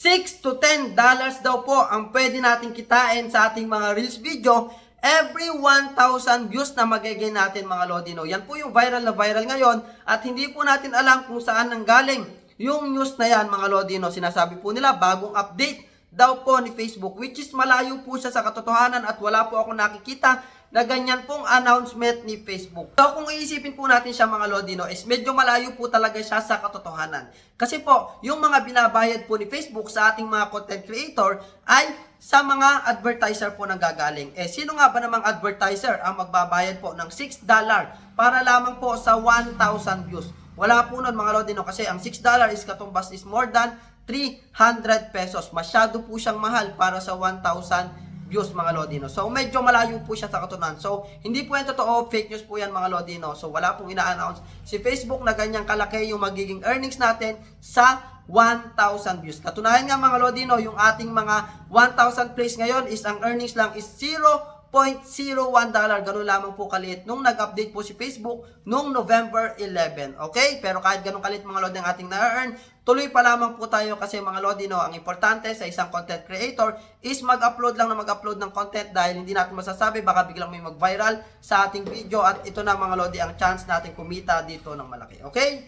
6 to 10 dollars daw po ang pwede natin kitain sa ating mga Reels video every 1,000 views na magiging natin mga Lodino. Yan po yung viral na viral ngayon at hindi po natin alam kung saan nanggaling yung news na yan mga Lodino. Sinasabi po nila bagong update daw po ni Facebook which is malayo po siya sa katotohanan at wala po ako nakikita na ganyan pong announcement ni Facebook. So kung iisipin po natin siya mga Lodino is medyo malayo po talaga siya sa katotohanan. Kasi po, yung mga binabayad po ni Facebook sa ating mga content creator ay sa mga advertiser po nang gagaling. Eh sino nga ba namang advertiser ang magbabayad po ng $6 para lamang po sa 1,000 views? Wala po nun mga Lodino kasi ang $6 is katumbas is more than 300 pesos. Masyado po siyang mahal para sa 1,000 views mga Lodino. So medyo malayo po siya sa katunayan. So hindi po yan totoo, fake news po yan mga Lodino. So wala pong ina-announce si Facebook na ganyang kalaki yung magiging earnings natin sa 1,000 views. Katunayan nga mga Lodino, yung ating mga 1,000 plays ngayon is ang earnings lang is 0.01 dollar. Ganun lamang po kaliit nung nag-update po si Facebook nung November 11. Okay? Pero kahit ganun kaliit mga Lodi ang ating na-earn, tuloy pa lamang po tayo kasi mga Lodi, no, ang importante sa isang content creator is mag-upload lang na mag-upload ng content dahil hindi natin masasabi baka biglang may mag-viral sa ating video at ito na mga Lodi ang chance natin kumita dito ng malaki. Okay?